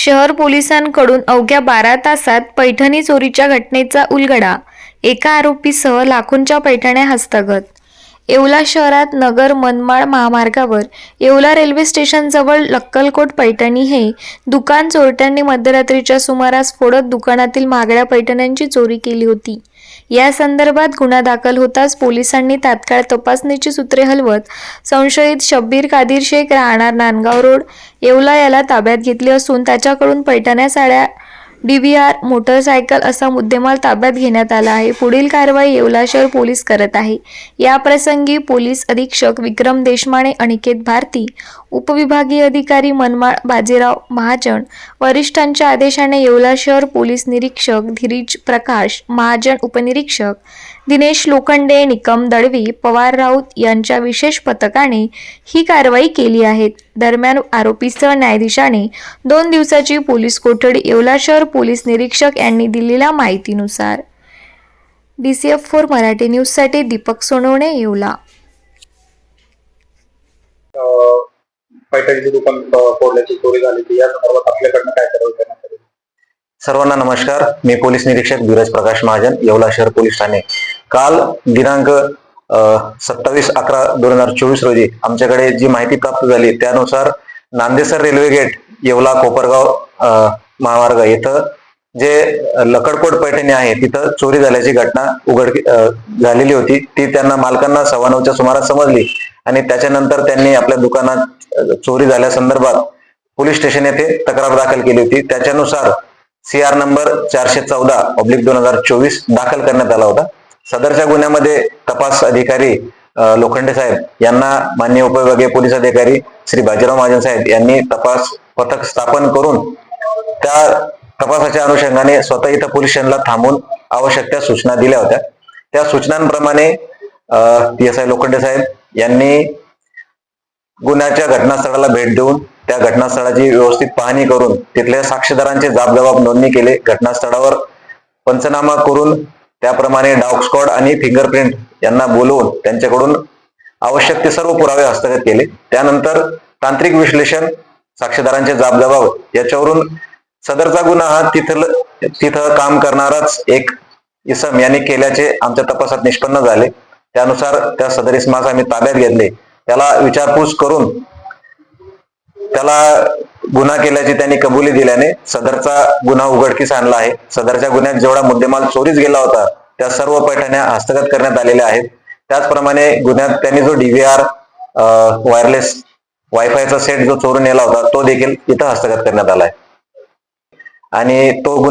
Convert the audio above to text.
शहर पोलिसांकडून अवघ्या बारा तासात पैठणी चोरीच्या घटनेचा उलगडा एका आरोपीसह लाखोंच्या पैठण्या हस्तगत येवला शहरात नगर मनमाड महामार्गावर येवला रेल्वे स्टेशनजवळ लक्कलकोट पैठणी हे दुकान चोरट्यांनी मध्यरात्रीच्या सुमारास फोडत दुकानातील महागड्या पैठण्यांची चोरी केली होती. या संदर्भात गुन्हा दाखल होताच पोलिसांनी तात्काळ तपासणीची सूत्रे हलवत संशयित शब्बीर कादिर शेख राहणार नांदगाव रोड येवला याला ताब्यात घेतले असून त्याच्याकडून पैठण्या साड्या डीव्हीआर मोटरसायकल असा मुद्देमाल ताब्यात घेण्यात आला आहे. पुढील कारवाई येवला शहर पोलीस करत आहे. या प्रसंगी पोलीस अधीक्षक विक्रम देशमाने अनिकेत भारती उपविभागीय अधिकारी मनमाळ बाजीराव महाजन वरिष्ठांच्या आदेशाने येवला शहर पोलीस निरीक्षक धीरीज प्रकाश महाजन उपनिरीक्षक दिनेश लोखंडे निकम दळवी पवार राऊत यांच्या विशेष पथकाने ही कारवाई केली आहे. दरम्यान आरोपीसह न्यायाधीशाने दोन दिवसाची पोलीस कोठडी येवला शहर पोलीस निरीक्षक यांनी दिलेल्या माहितीनुसार. D C F four Marathi न्यूजसाठी दीपक सोनवणे येवला. अं, पैठणीचे दुकान अं, फोडल्याची चोरी झाली होती. या संदर्भात आपल्याकडनं काय कारवाई करण्यात आली? सर्वांना नमस्कार. मी पोलीस निरीक्षक धीरज प्रकाश महाजन येवला शहर पोलीस ठाणे. काल दिनांक सत्तावीस अकरा दोन हजार चोवीस रोजी आमच्याकडे जी माहिती प्राप्त झाली त्यानुसार नांदेसर रेल्वे गेट येवला कोपरगाव महामार्ग इथं जे लकडकोट पैठणी आहे तिथं चोरी झाल्याची घटना उघड झालेली होती. ती त्यांना मालकांना सव्वा नऊच्या सुमारास समजली आणि त्याच्यानंतर त्यांनी आपल्या दुकानात चोरी झाल्यासंदर्भात पोलीस स्टेशन येथे तक्रार दाखल केली होती. त्याच्यानुसार सी आर नंबर चारशे चौदा ऑब्लिक दोन हजार चोवीस दाखल करण्यात आला होता. सदरच्या गुन्ह्यामध्ये तपास अधिकारी लोखंडे साहेब यांना मान्य उपविभागीय पोलीस अधिकारी श्री बाजीराव महाजन साहेब यांनी तपास पथक स्थापन करून त्या तपासाच्या अनुषंगाने स्वतः इथं पोलीस स्टेशनला थांबून आवश्यक त्या सूचना दिल्या होत्या. त्या सूचनांप्रमाणे पी एस आय लोखंडे साहेब यांनी गुन्ह्याच्या घटनास्थळाला भेट देऊन त्या घटनास्थळाची व्यवस्थित पाहणी करून तिथल्या साक्षीदारांचे जाबजबाब नोंदणी केले घटनास्थळावर पंचनामा करून त्याप्रमाणे डॉग स्कॉड आणि फिंगरप्रिंट यांना बोलवून त्यांच्याकडून आवश्यक ते सर्व पुरावे हस्तगत केले. त्यानंतर तांत्रिक विश्लेषण साक्षीदारांचे जाबजबाब याच्यावरून सदरचा गुन्हा हा तिथं तिथं काम करणाराच एक इसम यांनी केल्याचे आमच्या तपासात निष्पन्न झाले. त्यानुसार त्या सदर इसमास आम्ही ताब्यात घेतले. त्याला विचारपूस करून त्याला गुन्हा केल्याची त्यांनी कबुली दिल्याने सदरचा गुन्हा उघडकीस आणला आहे. सदरच्या गुन्ह्यात जेवढा मुद्देमाल चोरीस गेला होता त्या सर्व पैठण्या हस्तगत करण्यात आलेल्या आहेत. त्याचप्रमाणे गुन्ह्यात त्यांनी जो डीव्हीआर वायरलेस वायफायचा सेट जो चोरून नेला होता तो देखील इथं हस्तगत करण्यात आला आहे. आणि तो गुन्हा